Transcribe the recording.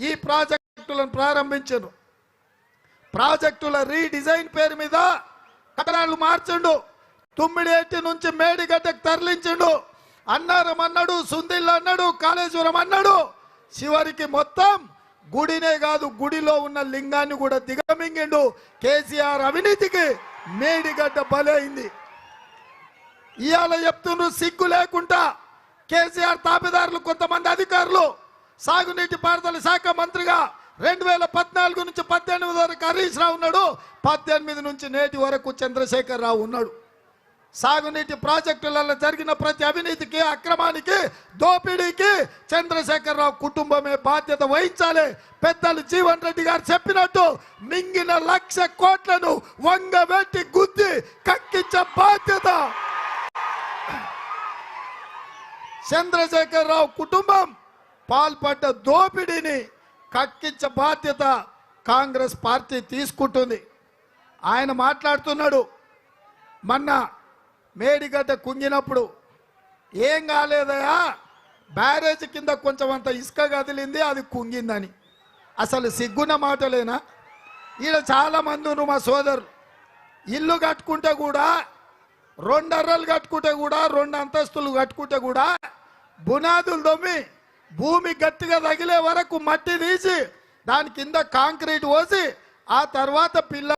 ఈ ప్రాజెక్టులను ప్రారంభించను. ప్రాజెక్టుల రీడిజైన్ పేరు మీద కట్టడాలు మార్చిండు. తుమ్మిడేటి నుంచి మేడిగడ్డకు తరలించిండు. అన్నారం అన్నాడు సుందిల్ అన్నాడు కాళేశ్వరం అన్నాడు. చివరికి మొత్తం గుడినే కాదు గుడిలో ఉన్న లింగాన్ని కూడా దిగమింగిండు కేసీఆర్ అవినీతికి మేడిగడ్డ బలైంది. ఇవాళ చెప్తుండ్రు సిగ్గు లేకుండా కేసీఆర్ తాబేదారులు కొంతమంది అధికారులు సాగునీటి పారుదల శాఖ మంత్రిగా రెండు వేల పద్నాలుగు నుంచి పద్దెనిమిది వరకు హరీష్ రావు ఉన్నాడు. పద్దెనిమిది నుంచి నేటి వరకు చంద్రశేఖర్ రావు ఉన్నాడు. సాగునీటి ప్రాజెక్టులలో జరిగిన ప్రతి అవినీతికి అక్రమానికి దోపిడీకి చంద్రశేఖరరావు కుటుంబమే బాధ్యత వహించాలి. పెద్దలు జీవన్ రెడ్డి గారు చెప్పినట్టు మింగిన లక్ష కోట్లను వంగబెట్టి గుద్ది కక్కించే బాధ్యత. చంద్రశేఖరరావు కుటుంబం పాల్పడ్డ దోపిడీని కక్కించే బాధ్యత కాంగ్రెస్ పార్టీ తీసుకుంటుంది. ఆయన మాట్లాడుతున్నాడు మొన్న మేడిగడ్డ కుంగినప్పుడు ఏం కాలేదయా బ్యారేజ్ కింద కొంచెం అంత ఇసుక కదిలింది అది కుంగిందని. అసలు సిగ్గున్న మాటలేనా? ఈడ చాలా మంది ఉన్నారు మా సోదరు ఇల్లు కట్టుకుంటే కూడా రెండు అర్రలు కట్టుకుంటే కూడా రెండు అంతస్తులు కట్టుకుంటే కూడా బునాదులు దొమ్మి భూమి గట్టిగా తగిలే వరకు మట్టి తీసి దాని కింద కాంక్రీట్ పోసి ఆ తర్వాత పిల్ల